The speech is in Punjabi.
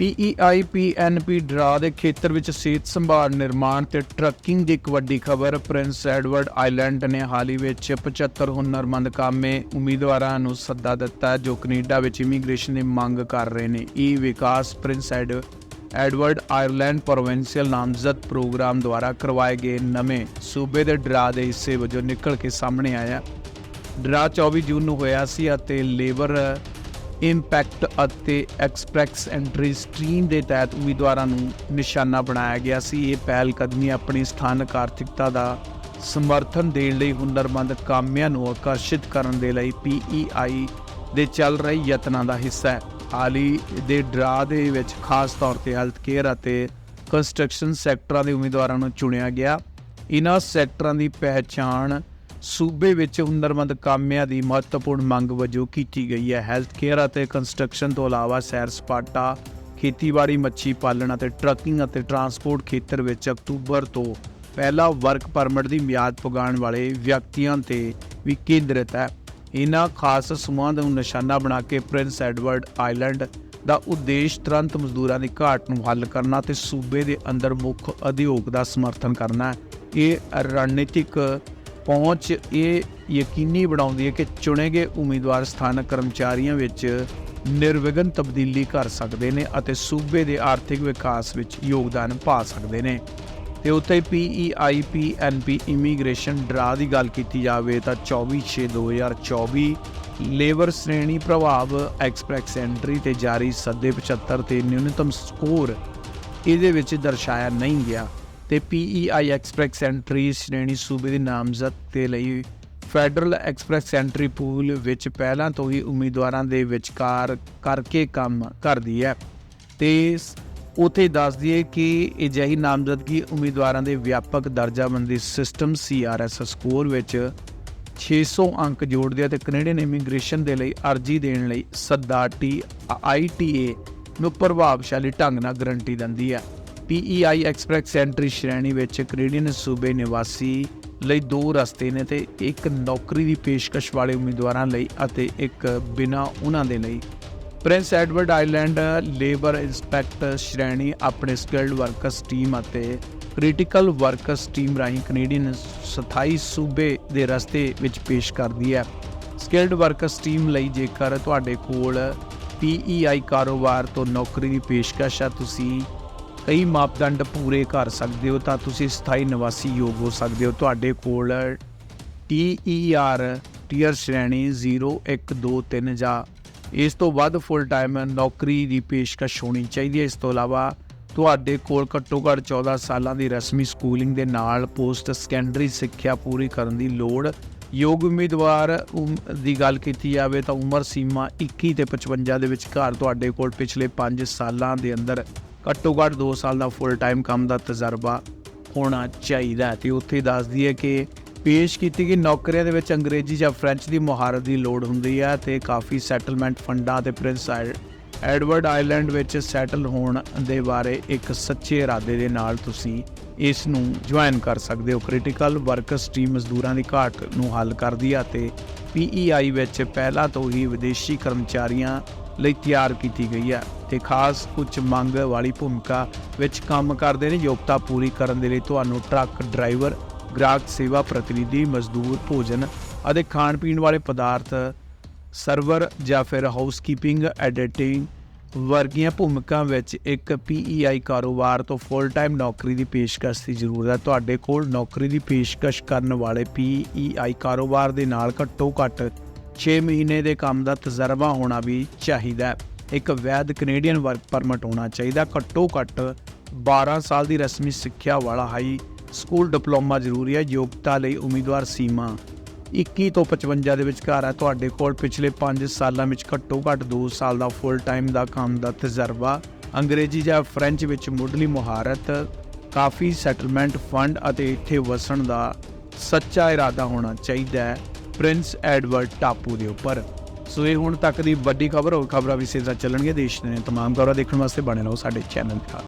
PEI PNP ਡਰਾ ਦੇ ਖੇਤਰ ਵਿੱਚ ਸਿਹਤ ਸੰਭਾਲ ਨਿਰਮਾਣ ਤੇ ਟਰੱਕਿੰਗ ਦੀ ਇੱਕ ਵੱਡੀ ਖਬਰ, ਪ੍ਰਿੰਸ ਐਡਵਰਡ ਆਈਲੈਂਡ ਨੇ ਹਾਲ ਹੀ ਵਿੱਚ 75 ਹੁਨਰਮੰਦ ਕਾਮੇ ਉਮੀਦਵਾਰਾਂ ਨੂੰ ਸੱਦਾ ਦਿੱਤਾ ਜੋ ਕੈਨੇਡਾ ਵਿੱਚ ਇਮੀਗ੍ਰੇਸ਼ਨ ਦੀ ਮੰਗ ਕਰ ਰਹੇ ਨੇ। ਇਹ ਵਿਕਾਸ Prince add, Edward Ireland provincial ਨਾਮਜ਼ਦ ਪ੍ਰੋਗਰਾਮ ਦੁਆਰਾ ਕਰਵਾਏ ਗਏ ਨਵੇਂ ਸੂਬੇ ਦੇ ਡਰਾ ਦੇ ਹਿੱਸੇ ਵਜੋਂ ਨਿਕਲ ਕੇ ਸਾਹਮਣੇ ਆਇਆ। ਡਰਾ 24 ਜੂਨ ਨੂੰ ਹੋਇਆ ਸੀ ਅਤੇ ਲੇਬਰ ਇੰਪੈਕਟ ਅਤੇ ਐਕਸਪ੍ਰੈਸ ਐਂਟਰੀ ਸਟ੍ਰੀਮ ਦੇ ਤਹਿਤ ਉਮੀਦਵਾਰਾਂ ਨੂੰ ਨਿਸ਼ਾਨਾ ਬਣਾਇਆ ਗਿਆ ਸੀ। ਇਹ ਪਹਿਲ ਕਦਮੀ ਆਪਣੀ ਸਥਾਨਕ ਆਰਥਿਕਤਾ ਦਾ ਸਮਰਥਨ ਦੇਣ ਲਈ ਹੁਨਰਮੰਦ ਕਾਮਿਆਂ ਨੂੰ ਆਕਰਸ਼ਿਤ ਕਰਨ ਦੇ ਲਈ PEI ਦੇ ਚੱਲ ਰਹੇ ਯਤਨਾਂ ਦਾ ਹਿੱਸਾ ਹੈ। ਹਾਲੀ ਦੇ ਡਰਾ ਦੇ ਵਿੱਚ ਖਾਸ ਤੌਰ ਤੇ ਹੈਲਥ ਕੇਅਰ ਅਤੇ ਕੰਸਟਰਕਸ਼ਨ ਸੈਕਟਰਾਂ ਦੇ ਉਮੀਦਵਾਰਾਂ ਨੂੰ ਚੁਣਿਆ ਗਿਆ। ਇਨ੍ਹਾਂ ਸੈਕਟਰਾਂ ਦੀ ਪਹਿਚਾਣ ਸੂਬੇ ਵਿੱਚ ਹੁਨਰਮੰਦ ਕਾਮਿਆਂ ਦੀ ਮਹੱਤਵਪੂਰਨ ਮੰਗ ਵਜੋਂ ਕੀਤੀ ਗਈ ਹੈ। ਹੈਲਥ ਕੇਅਰ ਅਤੇ ਕੰਸਟਰਕਸ਼ਨ ਤੋਂ ਇਲਾਵਾ ਸੈਰ ਸਪਾਟਾ, ਖੇਤੀਬਾੜੀ, ਮੱਛੀ ਪਾਲਣ ਅਤੇ ਟਰੱਕਿੰਗ ਅਤੇ ਟਰਾਂਸਪੋਰਟ ਖੇਤਰ ਵਿੱਚ ਅਕਤੂਬਰ ਤੋਂ ਪਹਿਲਾ ਵਰਕ ਪਰਮਿਟ ਦੀ ਮਿਆਦ ਪੁਗਾਉਣ ਵਾਲੇ ਵਿਅਕਤੀਆਂ ਤੇ ਵੀ ਕੇਂਦਰਿਤ ਹੈ। ਇਹਨਾਂ ਖਾਸ ਸਮੂਹਾਂ ਨੂੰ ਨਿਸ਼ਾਨਾ ਬਣਾ ਕੇ ਪ੍ਰਿੰਸ ਐਡਵਰਡ ਆਈਲੈਂਡ ਦਾ ਉਦੇਸ਼ ਤੁਰੰਤ ਮਜ਼ਦੂਰਾਂ ਦੀ ਘਾਟ ਨੂੰ ਹੱਲ ਕਰਨਾ ਤੇ ਸੂਬੇ ਦੇ ਅੰਦਰ ਮੁੱਖ ਉਦਯੋਗ ਦਾ ਸਮਰਥਨ ਕਰਨਾ ਹੈ। ਇਹ ਰਣਨੀਤਿਕ ਪਹੁੰਚ ਇਹ ਯਕੀਨੀ ਬਣਾਉਂਦੀ ਹੈ ਕਿ ਚੁਣੇ ਗਏ ਉਮੀਦਵਾਰ ਸਥਾਨਕ ਕਰਮਚਾਰੀਆਂ ਵਿੱਚ ਨਿਰਵਿਘਨ ਤਬਦੀਲੀ ਕਰ ਸਕਦੇ ਨੇ ਅਤੇ ਸੂਬੇ ਦੇ ਆਰਥਿਕ ਵਿਕਾਸ ਵਿੱਚ ਯੋਗਦਾਨ ਪਾ ਸਕਦੇ ਨੇ। ਤੇ ਉੱਥੇ PEI PNP ਇਮੀਗ੍ਰੇਸ਼ਨ ਡਰਾ ਦੀ ਗੱਲ ਕੀਤੀ ਜਾਵੇ ਤਾਂ 24/6/2024 ਲੇਬਰ ਸ਼੍ਰੇਣੀ ਪ੍ਰਭਾਵ ਐਕਸਪ੍ਰੈਸ ਐਂਟਰੀ ਤੇ ਜਾਰੀ ਸੱਦੇ 75 ਤੇ ਨਿਊਨਤਮ ਸਕੋਰ ਇਹਦੇ ਵਿੱਚ ਦਰਸਾਇਆ ਨਹੀਂ ਗਿਆ। ਤੇ PEI ਐਕਸਪ੍ਰੈਸ ਐਂਟਰੀ ਸ਼੍ਰੇਣੀ ਸੂਬੇ ਦੀ ਨਾਮਜ਼ਦ ਦੇ ਲਈ ਫੈਡਰਲ ਐਕਸਪ੍ਰੈਸ ਐਂਟਰੀ ਪੂਲ ਵਿੱਚ ਪਹਿਲਾਂ ਤੋਂ ਹੀ ਉਮੀਦਵਾਰਾਂ ਦੇ ਵਿਚਕਾਰ ਕਰਕੇ ਕੰਮ ਕਰਦੀ ਹੈ। ਤੇ ਉਥੇ ਦੱਸ ਦਈਏ ਕਿ ਅਜਿਹੀ ਨਾਮਜ਼ਦਗੀ ਉਮੀਦਵਾਰਾਂ ਦੇ ਵਿਆਪਕ ਦਰਜਾਬੰਦੀ ਸਿਸਟਮ CRS ਸਕੋਰ ਵਿੱਚ 600 ਅੰਕ ਜੋੜਦੇ ਆ ਤੇ ਕੈਨੇਡੀਅਨ ਇਮੀਗ੍ਰੇਸ਼ਨ ਦੇ ਲਈ ਅਰਜ਼ੀ ਦੇਣ ਲਈ ਸੱਦਾ ਟੀ ITA ਨੂੰ ਪ੍ਰਭਾਵਸ਼ਾਲੀ ਢੰਗ ਨਾਲ ਗਰੰਟੀ ਦਿੰਦੀ ਹੈ। PEI ਐਕਸਪ੍ਰੈਸ ਐਂਟਰੀ ਸ਼੍ਰੇਣੀ ਵਿੱਚ ਕੈਨੇਡੀਅਨ ਸੂਬੇ ਨਿਵਾਸੀ ਲਈ ਦੋ ਰਸਤੇ ਨੇ ਤੇ ਇੱਕ ਨੌਕਰੀ ਦੀ ਪੇਸ਼ਕਸ਼ ਵਾਲੇ ਉਮੀਦਵਾਰਾਂ ਲਈ ਅਤੇ ਇੱਕ ਬਿਨਾ ਉਹਨਾਂ ਦੇ ਲਈ। Prince Edward Island labour inspector ਸ਼੍ਰੇਣੀ ਆਪਣੇ ਸਕਿਲਡ ਵਰਕਰਸ ਟੀਮ ਅਤੇ ਕ੍ਰਿਟੀਕਲ ਵਰਕਰਸ ਟੀਮ ਰਾਹੀਂ ਕੈਨੇਡੀਅਨ ਸਥਾਈ ਸੂਬੇ ਦੇ ਰਸਤੇ ਵਿੱਚ ਪੇਸ਼ ਕਰਦੀ ਹੈ। ਸਕਿਲਡ ਵਰਕਰਸ ਟੀਮ ਲਈ ਜੇਕਰ ਤੁਹਾਡੇ ਕੋਲ PEI ਕਾਰੋਬਾਰ ਤੋਂ ਨੌਕਰੀ ਦੀ ਪੇਸ਼ਕਸ਼ ਹੈ ਤੁਸੀਂ ਕਈ ਮਾਪਦੰਡ ਪੂਰੇ ਕਰ ਸਕਦੇ ਹੋ ਤਾਂ ਤੁਸੀਂ ਸਥਾਈ ਨਿਵਾਸੀ ਯੋਗ ਹੋ ਸਕਦੇ ਹੋ। ਤੁਹਾਡੇ ਕੋਲ TER ਟੀਅਰ ਸ਼੍ਰੇਣੀ 0 1 2 3 ਜਾਂ ਇਸ ਤੋਂ ਵੱਧ ਫੁੱਲ ਟਾਈਮ ਨੌਕਰੀ ਦੀ ਪੇਸ਼ਕਸ਼ ਹੋਣੀ ਚਾਹੀਦੀ ਹੈ। ਇਸ ਤੋਂ ਇਲਾਵਾ ਤੁਹਾਡੇ ਕੋਲ ਘੱਟੋ ਘੱਟ 14 ਸਾਲਾਂ ਦੀ ਰਸਮੀ ਸਕੂਲਿੰਗ ਦੇ ਨਾਲ ਪੋਸਟ ਸੈਕੰਡਰੀ ਸਿੱਖਿਆ ਪੂਰੀ ਕਰਨ ਦੀ ਲੋੜ। ਯੋਗ ਉਮੀਦਵਾਰ ਉਮ- ਦੀ ਗੱਲ ਕੀਤੀ ਜਾਵੇ ਤਾਂ ਉਮਰ ਸੀਮਾ 21 ਤੇ 55 ਦੇ ਵਿਚਕਾਰ ਤੁਹਾਡੇ ਕੋਲ ਪਿਛਲੇ 5 ਸਾਲਾਂ ਦੇ ਅੰਦਰ ਘੱਟੋ ਘੱਟ 2 ਸਾਲ ਦਾ ਫੁੱਲ ਟਾਈਮ ਕੰਮ ਦਾ ਤਜਰਬਾ ਹੋਣਾ ਚਾਹੀਦਾ ਹੈ। ਤੇ ਉੱਥੇ ਦੱਸਦੀ ਹੈ ਕਿ ਪੇਸ਼ ਕੀਤੀ ਗਈ ਨੌਕਰੀਆਂ ਦੇ ਵਿੱਚ ਅੰਗਰੇਜ਼ੀ ਜਾਂ ਫ੍ਰੈਂਚ ਦੀ ਮੁਹਾਰਤ ਦੀ ਲੋੜ ਹੁੰਦੀ ਹੈ ਤੇ ਕਾਫੀ ਸੈਟਲਮੈਂਟ ਫੰਡਾਂ ਤੇ ਪ੍ਰਿੰਸ ਐਡ- ਐਡਵਰਡ ਆਈਲੈਂਡ ਵਿੱਚ ਸੈਟਲ ਹੋਣ ਦੇ ਬਾਰੇ ਇੱਕ ਸੱਚੇ ਇਰਾਦੇ ਦੇ ਨਾਲ ਤੁਸੀਂ ਇਸ ਨੂੰ ਜੁਆਇਨ ਕਰ ਸਕਦੇ ਹੋ। ਕ੍ਰਿਟੀਕਲ ਵਰਕਰਸ ਟੀਮ ਮਜ਼ਦੂਰਾਂ ਦੀ ਘਾਟ ਨੂੰ ਹੱਲ ਕਰਦੀ ਹੈ ਤੇ PEI ਵਿੱਚ ਪਹਿਲਾਂ ਤੋਂ ਹੀ ਵਿਦੇਸ਼ੀ ਕਰਮਚਾਰੀਆਂ ਲਈ ਤਿਆਰ ਕੀਤੀ ਗਈ ਹੈ ਤੇ ਖਾਸ ਉੱਚ ਮੰਗ ਵਾਲੀ ਭੂਮਿਕਾ ਵਿੱਚ ਕੰਮ ਕਰਦੇ ਨੇ। ਯੋਗਤਾ ਪੂਰੀ ਕਰਨ ਦੇ ਲਈ ਤੁਹਾਨੂੰ ਟਰੱਕ ਡਰਾਈਵਰ, ਗ੍ਰਾਹਕ ਸੇਵਾ ਪ੍ਰਤੀਨਿਧੀ, ਮਜ਼ਦੂਰ, ਭੋਜਨ ਅਤੇ ਖਾਣ ਪੀਣ ਵਾਲੇ ਪਦਾਰਥ, ਸਰਵਰ ਜਾਂ ਫਿਰ ਹਾਊਸਕੀਪਿੰਗ, ਐਡੀਟਿੰਗ ਵਰਗੀਆਂ ਭੂਮਿਕਾ ਵਿੱਚ ਇੱਕ PEI ਕਾਰੋਬਾਰ ਤੋਂ ਫੁੱਲ ਟਾਈਮ ਨੌਕਰੀ ਦੀ ਪੇਸ਼ਕਸ਼ ਦੀ ਜ਼ਰੂਰਤ ਹੈ। ਤੁਹਾਡੇ ਕੋਲ ਨੌਕਰੀ ਦੀ ਪੇਸ਼ਕਸ਼ ਕਰਨ ਵਾਲੇ PEI ਕਾਰੋਬਾਰ ਦੇ ਨਾਲ ਘੱਟੋ ਘੱਟ 6 ਮਹੀਨੇ ਦੇ ਕੰਮ ਦਾ ਤਜਰਬਾ ਹੋਣਾ ਵੀ ਚਾਹੀਦਾ ਹੈ। ਇੱਕ ਵੈਧ ਕੈਨੇਡੀਅਨ ਵਰਕ ਪਰਮਿਟ ਹੋਣਾ ਚਾਹੀਦਾ। ਘੱਟੋ ਘੱਟ 12 ਸਾਲ ਦੀ ਰਸਮੀ ਸਿੱਖਿਆ ਵਾਲਾ ਹਾਈ ਸਕੂਲ ਡਿਪਲੋਮਾ ਜ਼ਰੂਰੀ ਹੈ। ਯੋਗਤਾ ਲਈ ਉਮੀਦਵਾਰ ਸੀਮਾ 21 ਤੋਂ 55 ਦੇ ਵਿਚਕਾਰ ਹੈ। ਤੁਹਾਡੇ ਕੋਲ ਪਿਛਲੇ 5 ਸਾਲਾਂ ਵਿੱਚ ਘੱਟੋ ਘੱਟ 2 ਸਾਲ ਦਾ ਫੁੱਲ ਟਾਈਮ ਦਾ ਕੰਮ ਦਾ ਤਜਰਬਾ, ਅੰਗਰੇਜ਼ੀ ਜਾਂ ਫ੍ਰੈਂਚ ਵਿੱਚ ਮੁੱਢਲੀ ਮੁਹਾਰਤ, ਕਾਫੀ ਸੈਟਲਮੈਂਟ ਫੰਡ ਅਤੇ ਇੱਥੇ ਵਸਣ ਦਾ ਸੱਚਾ ਇਰਾਦਾ ਹੋਣਾ ਚਾਹੀਦਾ ਹੈ। ਪ੍ਰਿੰਸ ਐਡਵਰਡ ਟਾਪੂ ਦੇ ਉੱਪਰ। ਸੋ ਇਹ ਹੁਣ ਤੱਕ ਦੀ ਵੱਡੀ ਖਬਰ, ਹੋਰ ਖਬਰਾਂ ਵੀ ਸਿੱਧਾ ਚੱਲਣਗੇ ਦੇਸ਼ ਦੇ ਤਮਾਮ ਖਬਰਾਂ ਦੇਖਣ ਵਾਸਤੇ ਬਣੇ ਰਹੋ ਸਾਡੇ ਚੈਨਲ ਦੇ ਨਾਲ।